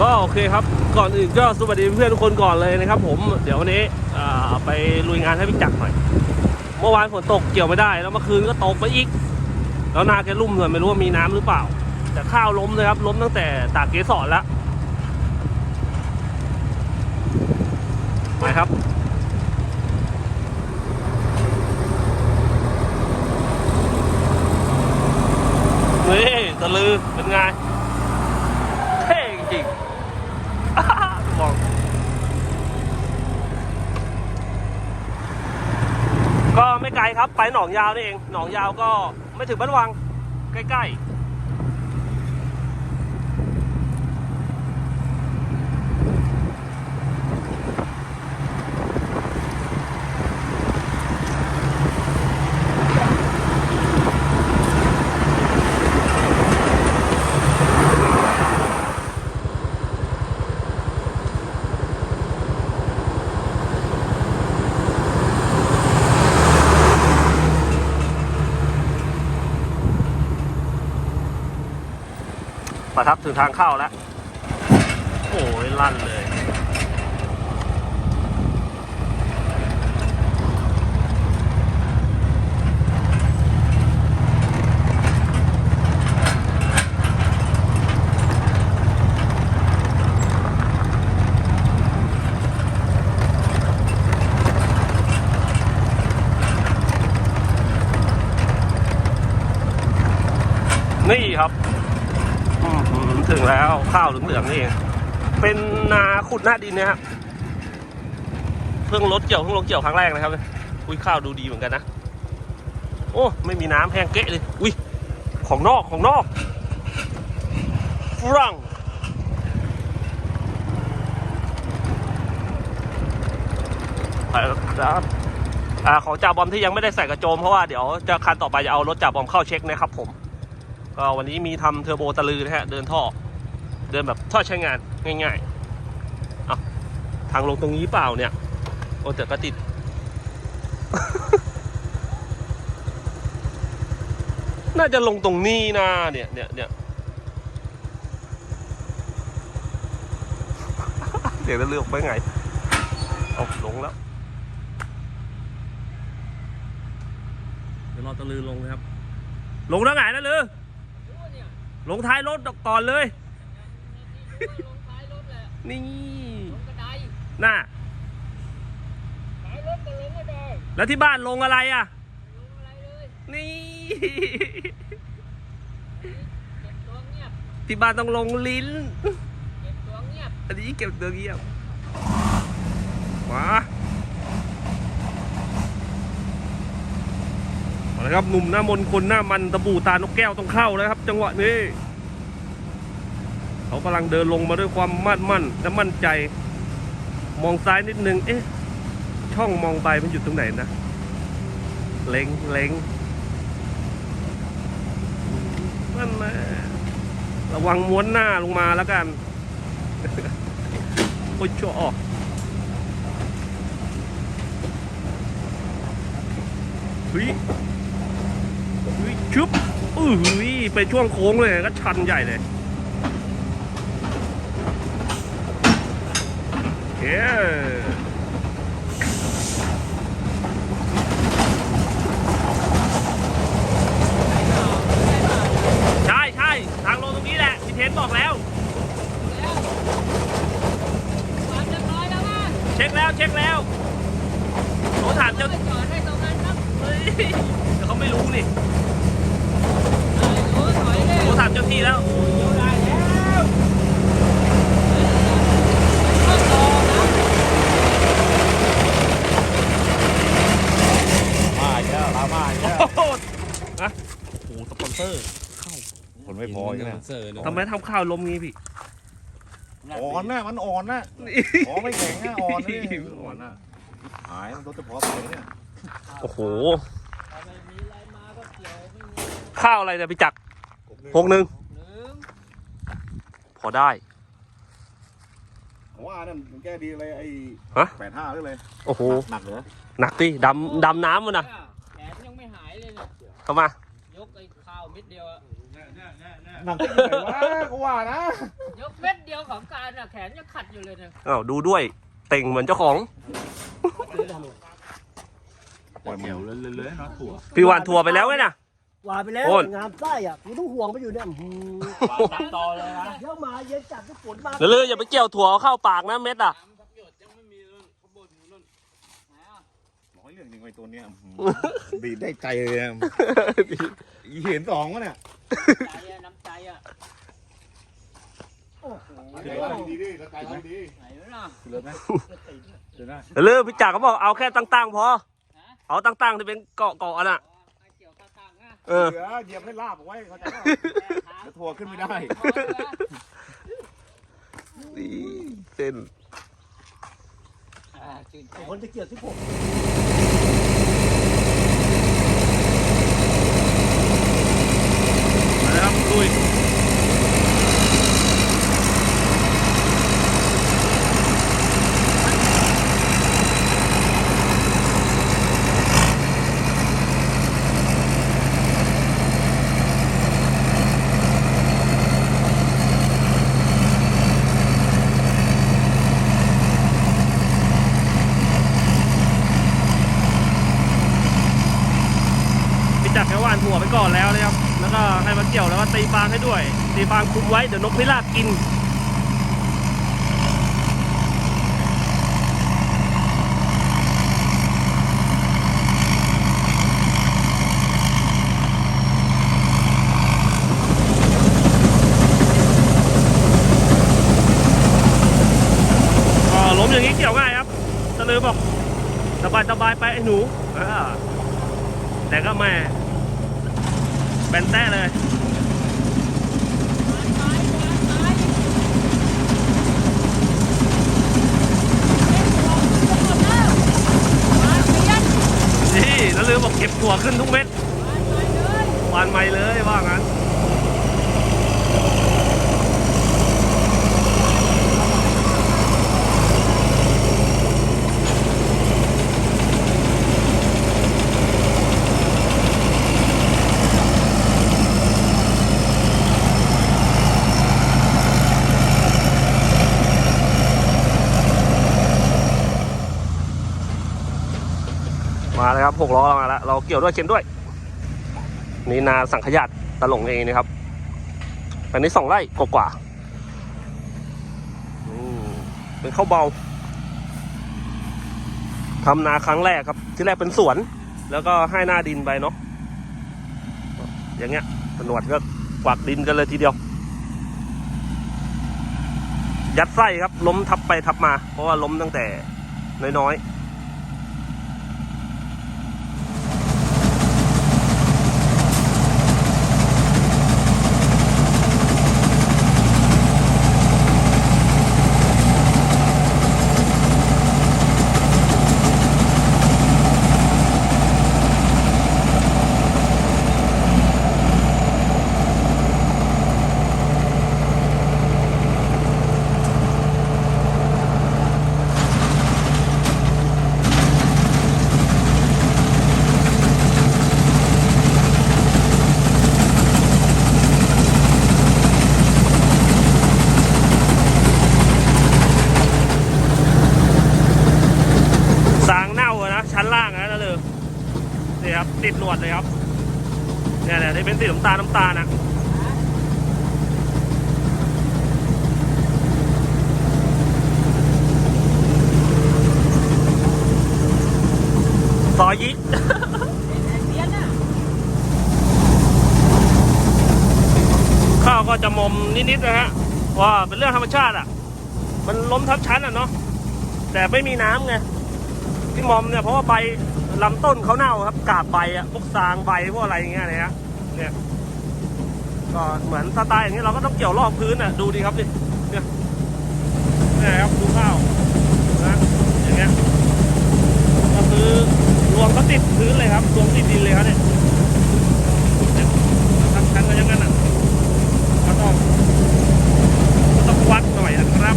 ก็โอเคครับก่อนอื่นก็สวัสดีเพื่อนทุกคนก่อนเลยนะครับ ผมเดี๋ยววันนี้ไปลุยงานให้พี่จักรหน่อย เมื่อวานฝนตกเกี่ยวไม่ได้ แล้วเมื่อคืนก็ตกไปอีก แล้วนาแกลุ่มเลยไม่รู้ว่ามีน้ำหรือเปล่า แต่ข้าวล้มเลยครับ ล้มตั้งแต่ตากเกสรแล้วไปครับนี่ตะลือเป็นไง เท่จริงๆ มอง ก็ไม่ไกลครับไปหนองยาวนี่เอง หนองยาวก็ไม่ถึงบ้านวังใกล้ๆ ประทับถึงทางเข้าแล้ว โอ้ยลั่นเลย นี่ครับอื้อหือถึงแล้ว ข้าวเหลืองๆนี่เองเป็นนาขุดหน้าดินนะครับเพิ่งรถเกี่ยวเพิ่งลงเกี่ยวครั้งแรกนะครับอุ้ยข้าวดูดีเหมือนกันนะโอ้ไม่มีน้ำแห้งเกะเลยอุ้ยของนอกของนอกฝรั่งไปแล้วครับอ่าของจ่าบอมที่ยังไม่ได้ใส่กระโจมเพราะว่าเดี๋ยวจะคันต่อไปจะเอารถจ่าบอมเข้าเช็คนะครับผมก็วันนี้มีทำเทอร์โบตะลือนะฮะเดินท่อ เดินแบบท่อใช้งานง่ายๆเอาทางลงตรงนี้เปล่าเนี่ย โอ้แต่ก็ติด น่าจะลงตรงนี้นะเนี่ยเนี่ยเนี่ยเดี๋ยวจะเลือกไปไง เอาลงแล้ว เดี๋ยวรอตะลือลงนะครับ ลงแล้วไงนะลือลงท้ายรถก่อนเลยลง ท้ายรถแหละนี่ลงกระไดน่ะท้ายรถก็ลงกระไดแล้วที่บ้านลงอะไรอะ ลงอะไรเลยนี่เก็บตัวเงียบที่บ้านต้องลงลิ้น เก็บตัวเงียบอันนี้เก็บตัวเงียบมาเอาละครับหนุ่มหน้ามนต์คนหน้ามันตะบูตานกแก้วต้องเข้าแล้วครับ จังหวะนี้ เขากำลังเดินลงมาด้วยความมั่นมั่นและมั่นใจ มองซ้ายนิดนึง เอ๊ะ ช่องมองไปมันอยู่ตรงไหนนะ เล็งเล็งนั่นนะระวังม้วนหน้าลงมาแล้วกัน โอ้ยชั่วออกเฮ้ยเฮ้ยชุบอื้อหือไปช่วงโค้งเลยก็ชันใหญ่เลย เย้ใช่ใช่ทางลงตรงนี้แหละพี่เทนบอกแล้ว ความเรียบร้อยแล้วว่าเช็คแล้วเช็คแล้วโทรถามเจ้า จอดให้ตรงนั้นครับเฮ้ยเดี๋ยวเขาไม่รู้นี่โอ้ถอยเลย โทรถามเจ้าที่แล้วได้แล้วก็ต่อนะ มาอีกแล้วลามาอีกแล้ว โอ้โหนะโอ้โหสปอนเซอร์เข้า คนไม่ พออีกแล้วทำไมทำข้าวล้มงี้พี่ อ่อนนะมันอ่อนนะนี่ขอไม่แข็งนะอ่อนนะนี่อ่อนนะหายมันรถจะพอใส่เนี่ย โอ้โหไม่มีอะไรมาก็เกี่ยวไม่มีข้าวอะไรเนี่ยพี่จักรหกหนึ่งหนึ่งพอได้ ผมว่านั่นมันแก้ดีเลยไอ้ฮะ แปดห้าหรือเลยโอ้โห หนักเหรอ หนักดิดำดำน้ำมันนะแขนยังไม่หายเลยเนี่ยเข้ามา ยกไอ้ข้าวเม็ดเดียวอะหนังก็อยู่ไหนวะก็ว่านะ ยกเม็ดเดียวของการอะแขนยังขัดอยู่เลยเนี่ยอ้าวดูด้วยเต่งเหมือนเจ้าของ ปล่อยมันเลยๆเนาะถั่วพี่วานทัวร์ไปแล้วไงนะ หวานไปแล้วโอ้ย งามไส้อะกูต้องห่วงไปอยู่เนี่ยอื้อหือตัดต่อเลยนะเดี๋ยวมาเย็นจัดที่ฝนมาเดี๋ยวเลยอย่าไปเกี่ยวถั่วเอาเข้าปากนะเม็ดอะ ร้อยเรื่องจริงไอ้ตัวเนี้ยดีดได้ใจเลยอะอีเห็นสองวะเนี่ยใจอะน้ำใจอะดีดีกระจายดีไหนวะน่ะเหลือไหมเหลือไหมเดี๋ยวเลยพี่จ่าเขาบอกเอาแค่ตั้งๆพอเอาตั้งๆที่เป็นเกาะเกาะๆน่ะไอ้เกี่ยวข้างๆอะเออเหลือเหยียบให้ลาบเอาไว้เขาใจป่ะแม่ขาเดี๋ยวทัวร์ขึ้นไม่ได้เส้นอ่าชื่นใจ คนจะเกี่ยวที่ผมมาแลยครับลุยพี่จักรแค่ว่านหัวไปก่อนแล้วนะครับ แล้วก็ให้มาเกี่ยวแล้วก็ ตีฟางให้ด้วย ตีฟางคุมไว้เดี๋ยวนกพิราบกินก็ล้มอย่างนี้เกี่ยวง่ายครับตะลือบอกสบายสบายไปไอ้หนูแต่ก็แม่แบนแต้เลย นี่ แล้วลืมบอกเก็บถั่วขึ้นทุกเม็ดวานไม่เลยว่างั้น มาเลยครับ หกล้อเรามาแล้วเราเกี่ยวด้วยเข็นด้วย นี่นาสังขยาดตะหลงเองนะครับอันนี้สองไร่กว่าๆเป็นข้าวเบาทำนาครั้งแรกครับ ที่แรกเป็นสวน แล้วก็ให้หน้าดินไปเนาะอย่างเงี้ยตำรวจก็กวักดินกันเลยทีเดียว ยัดไส้ครับ ล้มทับไปทับมา เพราะว่าล้มตั้งแต่น้อยๆ สางเน่าอะนะชั้นล่างอะนะเลยนี่ครับติดหนวดเลยครับเนี่ยเนี่ยที่เป็นสีน้ำตาลน้ำตาลนะซอยยิก เลี้ยนอะ ข้าว ก็จะมมนิดๆนะฮะว่าเป็นเรื่องธรรมชาติอะ มันล้มทับชั้นอะเนาะแต่ไม่มีน้ำไงที่มอมเนี่ยเพราะว่าใบลำต้นเขาเน่าครับกาบใบอะพวกซางใบพวกอะไรอย่างเงี้ยนะฮะเนี่ยก็เหมือนสไตล์อย่างนี้เราก็ต้องเกี่ยวรอบพื้นอะดูดีครับดิเนี่ยนี่ครับดูข้าวนะอย่างเงี้ยก็คือรวงก็ติดพื้นเลยครับรวงติดดินเลยครับเนี่ย ก็ต้องวัดหน่อยนะครับ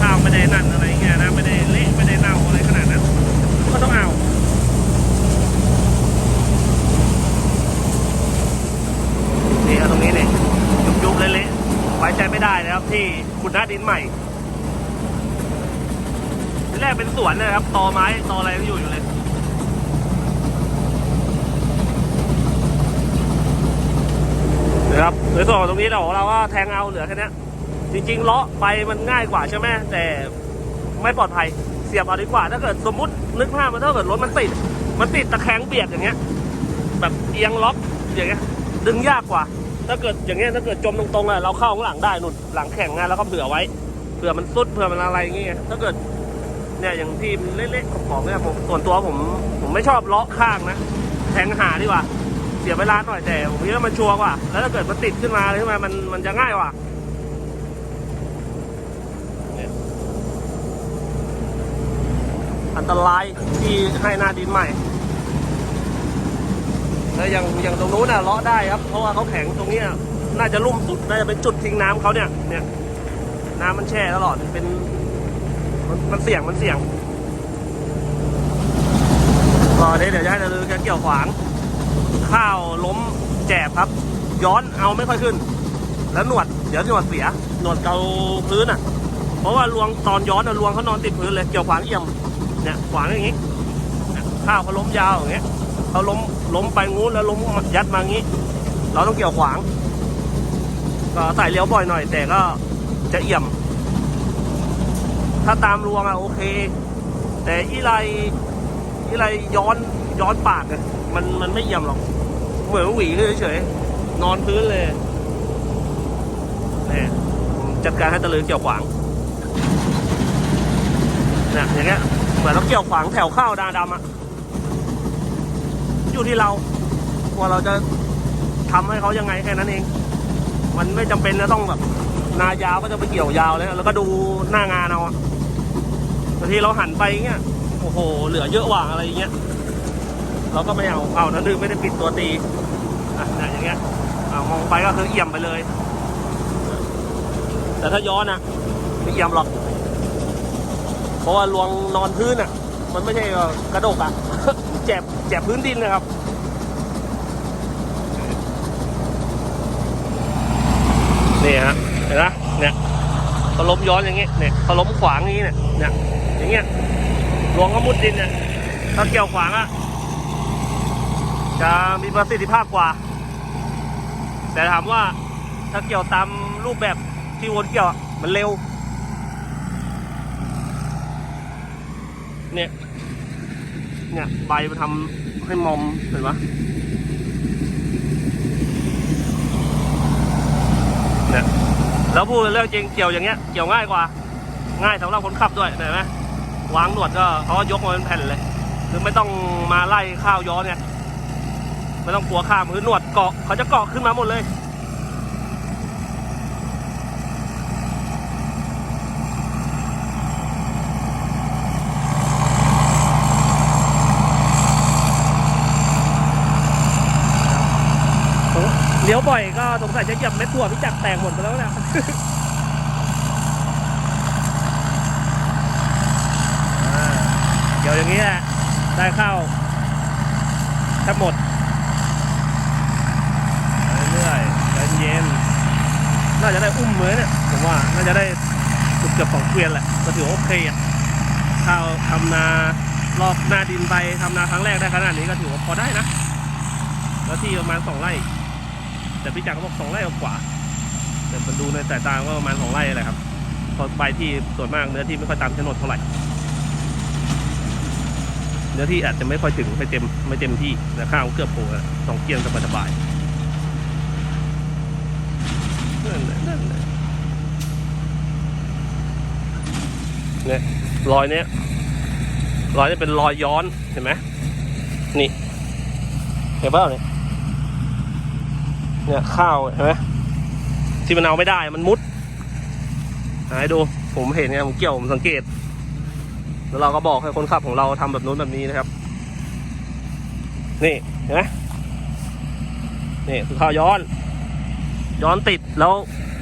ข้าวไม่ได้นั่นอะไรเงี้ยนะไม่ได้เละไม่ได้เน่าอะไรขนาดนั้นก็ต้องเอานี่ครับตรงนี้เนี่ยยุบๆเละๆไว้ใจไม่ได้นะครับ ที่ขุดหน้าดินใหม่แรกเป็นสวนนะครับตอไม้ตออะไรอยู่อยู่ เลยนะครับในส่วนของตรงนี้เราเราก็แทงเอาเหลือแค่นี้จริงๆเลาะไปมันง่ายกว่าใช่ไหมแต่ไม่ปลอดภัยเสียบเอาดีกว่า ถ้าเกิดสมมตินึกภาพมันถ้าเกิดรถมันติด มันติดตะแคงเบียดอย่างเงี้ย แบบเอียงล็อกอย่างเงี้ยดึงยากกว่า ถ้าเกิดอย่างเงี้ยถ้าเกิดจมตรงๆอะเราเข้าข้างหลังได้นุ่นหลังแข็งงานแล้วก็เผื่อไว้เผื่อมันสุดเผื่อมันอะไรอย่างเงี้ยถ้าเกิดเนี่ยอย่างที่เละๆของเนี่ยผมส่วนตัวผมผมไม่ชอบเลาะข้างนะแทงหาดีกว่า เสียเวลาหน่อยแต่ผมคิดว่ามันชัวร์กว่า แล้วถ้าเกิดมันติดขึ้นมาอะไรขึ้นมามันมันจะง่ายกว่าเนี่ยอันตรายที่ให้หน้าดินใหม่แล้วอย่างอย่างตรงนู้นน่ะเลาะได้ครับ เพราะว่าเขาแข็งตรงเนี้ยน่าจะลุ่มสุดน่าจะเป็นจุดทิ้งน้ำเขาเนี่ย เนี่ย น้ำมันแช่ตลอดเป็นมันมันเสี่ยงมันเสี่ยงก็เดี๋ยวเดี๋ยวจะให้เราดูแค่เกี่ยวขวาง ข้าวล้มแจบครับ ย้อนเอาไม่ค่อยขึ้น แล้วหนวดเดี๋ยวหนวดเสีย หนวดเกาพื้นอะ เพราะว่าลวงตอนย้อนอะลวงเขานอนติดพื้นเลยเกี่ยวขวางเอี่ยมเนี่ยขวางอย่างงี้ข้าวเขาล้มยาวอย่างเงี้ยเขาล้มล้มไปงู้นแล้วล้มยัดมางี้ เราต้องเกี่ยวขวาง ก็ใส่เลี้ยวบ่อยหน่อย แต่ก็จะเอี่ยม ถ้าตามรวงอะโอเค แต่อีไรอีไรย้อนย้อนปากอะมันมันไม่เอี่ยมหรอก เหมือนหวีเลยเฉยๆนอนพื้นเลยนี่จัดการให้ตะลือเกี่ยวขวางนี่อย่างเงี้ยเหมือนเราเกี่ยวขวางแถวข้าวดาดำอะอยู่ที่เราว่าเราจะทำให้เขายังไงแค่นั้นเอง มันไม่จำเป็นจะต้องแบบนายาวก็จะไปเกี่ยวยาวเลยแล้วก็ดูหน้างานเอาบางทีเราหันไปเงี้ยโอ้โห เหลือเยอะหว่างอะไรเงี้ย เราก็ไม่เอาเอานะดื้อไม่ได้ปิดตัวตีอะเนี่ยอย่างเงี้ยมองไปก็คือเอี่ยมไปเลย แต่ถ้าย้อนอะไม่เอี่ยมหรอก เพราะว่าลวงนอนพื้นอะมันไม่ใช่กระดกอะแจบแจบพื้นดินนะครับนี่ฮะเห็นไหมเนี่ยเขาล้มย้อนอย่างเงี้เนี่ยเขาล้มขวางอย่างงี้เนี่ยเนี่ยอย่างเงี้ยลวงเขามุดดินเนี่ยถ้าเกี่ยวขวางอะ จะมีประสิทธิภาพกว่า แต่ถามว่าถ้าเกี่ยวตามรูปแบบที่วนเกี่ยวมันเร็ว เนี่ย เนี่ยใบมาทำให้มอมเห็นปะเนี่ยแล้วพูดเรื่องจริงเกี่ยวอย่างเงี้ยเกี่ยวง่ายกว่า ง่ายสำหรับคนขับด้วยเห็นไหมวางหนวดก็เขายกมาเป็นแผ่นเลย คือไม่ต้องมาไล่ข้าวย้อนเนี่ย ไม่ต้องกลัวข้ามคือหนวดเกาะเขาจะเกาะขึ้นมาหมดเลย เลี้ยวบ่อยก็สงสัยจะเหยียบเม็ดถั่วพี่จักแตกหมดไปแล้วนะเดี๋ยวอย่างนี้แหละได้ข้าวแทบหมดไปเรื่อยใจเย็ นน่าจะได้อุ้มมือเนี่ยผมว่าน่าจะได้เกือบเกือบสองเกวียนแหละก็ถือโอเคอะข้าวทำนารอบหน้าดินไปทำนาครั้งแรกได้ขนาดนี้ก็ถือว่าพอได้นะ แล้วที่ประมาณสองไร่ แต่พี่จักรเขาบอกสองไร่กว่า แต่มันดูในสายตาก็ประมาณสองไร่แหละครับพอใบที่ส่วนมากเนื้อที่ไม่ค่อยตามโฉนดเท่าไหร่ เนื้อที่อาจจะไม่ค่อยถึงไม่เต็มไม่เต็มที่นะข้าวเกือบโผล่สองเกียงสบายๆ นั่นแหละนั่นแหละเนี่ยรอยเนี้ยรอยนี้เป็นรอยย้อนเห็นไหมนี่เห็นเปล่าเนี่ยเนี่ยข้าวเห็นไหมที่มันเอาไม่ได้มันมุดหาให้ดูผมเห็นไงผมเกี่ยวผมสังเกต แล้วเราก็บอกให้คนขับของเราทำแบบนู้นแบบนี้นะครับ นี่เห็นไหมนี่คือข้าวย้อน ย้อนติดแล้ว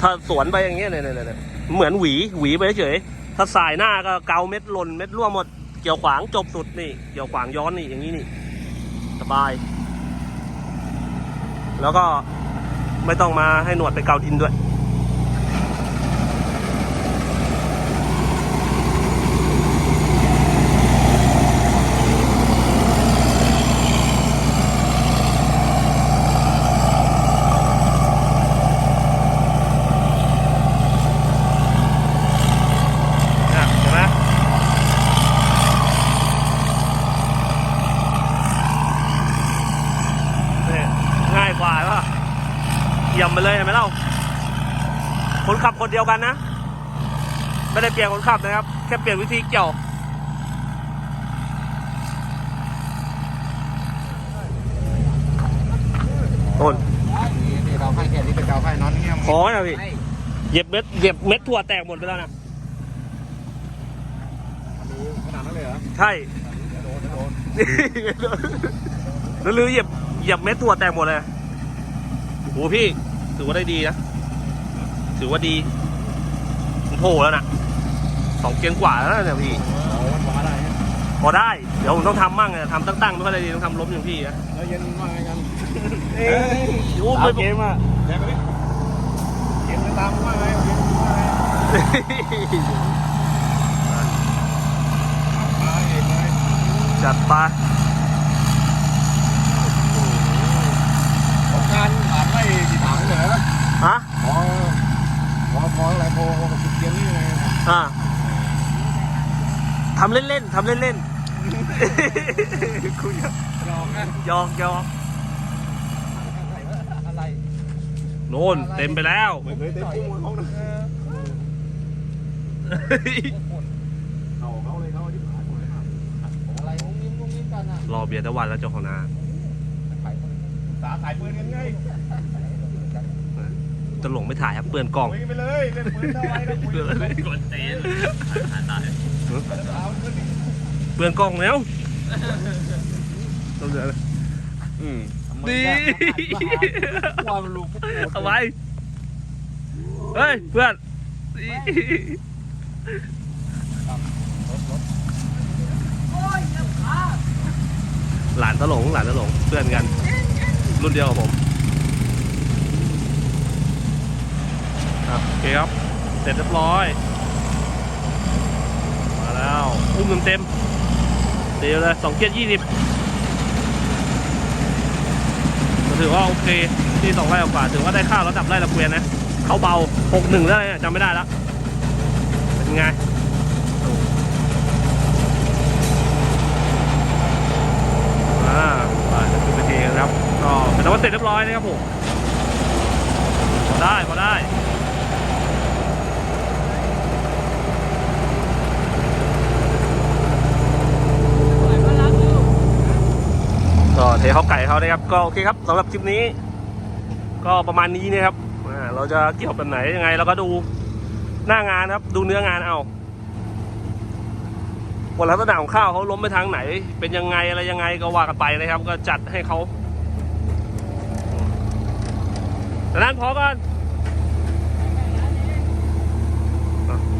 ถ้าสวนไปอย่างเงี้ยเนี่ยเนี่ยเนี่ยเหมือนหวีหวีไปเฉยถ้าสายหน้าก็เกาเม็ดหล่นเม็ดร่วงหมดเกี่ยวขวางจบสุดนี่เกี่ยวขวางย้อนนี่อย่างนี้นี่ สบาย แล้วก็ไม่ต้องมาให้หนวดไปเกาดินด้วย คนขับคนเดียวกันนะ ไม่ได้เปลี่ยนคนขับนะครับ แค่เปลี่ยนวิธีเกี่ยวต้นนี่เราให้แค่นี้เป็นเราให้นอนเงี้ยขอนะพี่เหยียบเม็ดเหยียบเม็ดถั่วแตกหมดไปแล้วนะขนาดนั้นเลยเหรอใช่โดนโดนแล้วลือเหยียบเหยียบเม็ดถั่วแตกหมดเลยโอ้พี่ ถือว่าได้ดีนะ ถือว่าดีมันโถแล้วนะสองเกียงกว่าแล้วนะเนี่ยพี่โอ้มันมาได้ฮะพอได้ เดี๋ยวผมต้องทำมั่งอะทำตั้งๆไม่ค่อยได้ดีต้องทำล้มอย่างพี่นะแล้วเย็นว่าไงกันเอ้ยโอ้ยตามไม่เกมอะแจ็คไปดิเกมจะตามว่าไงเกมว่าไงมาเองเลยจัดไป ของการผ่านไม่กี่ ถังเหรอฮะพอพอพออะไรพอสิบเกียรนี่ไงอ่าทำเล่นๆทำเล่นๆคุยยอมนะยอกยอกอะไรโน่นเต็มไปแล้วไม่เคยเตะปุ้มเขานะเขาเขาเลยเขาที่ผ่านเลยอะไรงุ้มยิ้มงุ้มยิ้มกันอะรอเบียร์ตะวันแล้วเจ้าของนาสาขายปืนกันไง จะหลงไม่ถ่ายครับเปื่อนกล่องคุยไปเลยเล่นปืนเท่าไรก็คุยไปเลยกดเตนเอาเพื่อนดิเปื่อนกล่องแล้วต้องเดือดอืมดีความรู้พวกเอาไว้เฮ้ยเพื่อนหลานตะหลงหลานตะหลงเพื่อนกัน รุ่นเดียวกับผมอะ โอเคครับ เสร็จเรียบร้อย มาแล้วอุ้มเต็มเต็มๆเดี๋ยวเลยสองเกียร์ยี่สิบถือว่าโอเค ที่สองไร่กว่าถือว่าได้ข้าวระดับไร่ละเกวียนนะเขาเบาหกหนึ่งแล้วเนี่ยจำไม่ได้แล้วเป็นไงอ่าไปจะขึ้นไปเทครับก็เป็นว่าเสร็จเรียบร้อยนะครับผมพอได้พอได้ ก็เทข้าวไก่เขานะ ครับก็โอเคครับสำหรับคลิปนี้ ก็ประมาณนี้นะครับเราจะเกี่ยวแบบไหนยังไงเราก็ดูหน้างานครับ ดูเนื้องานเอาผลลักษณะของข้าวเขาล้มไปทางไหน เป็นยังไงอะไรยังไงก็ว่ากันไปนะครับ ก็จัดให้เขาดังนั้นพอก่อน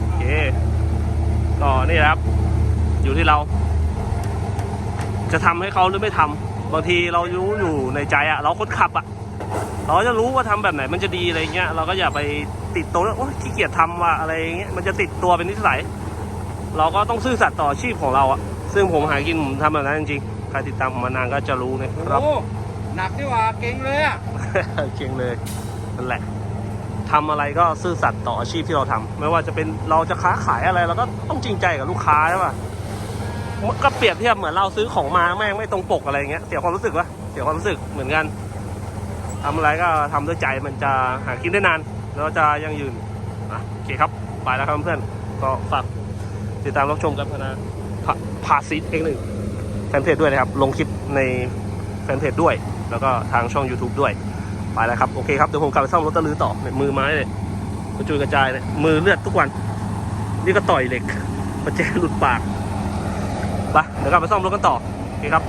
โอเคก็นี่ครับ อยู่ที่เรา จะทำให้เขาหรือไม่ทำ บางทีเรารู้อยู่ในใจอะเราคนขับอะเราจะรู้ว่าทำแบบไหนมันจะดีอะไรเงี้ยเราก็อย่าไปติดตัวแล้วโอ๊ยขี้เกียจทำว่าอะไรเงี้ยมันจะติดตัวเป็นนิสัย เราก็ต้องซื่อสัตย์ต่ออาชีพของเราอะซึ่งผมหากินผมทำแบบนั้นจริงๆใครติดตามผมมานานก็จะรู้นะครับโอ้หนักดีว่าเก่งเลยอะเก่งเลยนั่นแหละทำอะไรก็ซื่อสัตย์ต่ออาชีพที่เราทำไม่ว่าจะเป็นเราจะค้าขายอะไรเราก็ต้องจริงใจกับลูกค้าใช่ป่ะ ก็เปรียบเทียบเหมือนเราซื้อของมาแม่งไม่ตรงปกอะไรเงี้ยเสียความรู้สึกวะเสียความรู้สึกเหมือนกันทำอะไรก็ทำด้วยใจมันจะหากินได้นาน แล้วจะยั่งยืนอะโอเคครับไปแล้วครับเพื่อนก็ฝากติดตามรับชมกันนะพาพาซีดเองหนึ่งแฟนเพจด้วยนะครับ ลงคลิปในแฟนเพจด้วย แล้วก็ทางช่อง YouTube ด้วย ไปแล้วครับ โอเคครับ เดี๋ยวผมกลับไปซ่อมรถตะลือต่อเนี่ยมือไม้เลยกระจุยกระจายเลย มือเลือดทุกวัน นี่ก็ต่อยเหล็กประแจหลุดปาก ไปเดี๋ยวกลับไปซ่อมรถกันต่อโอเคครับ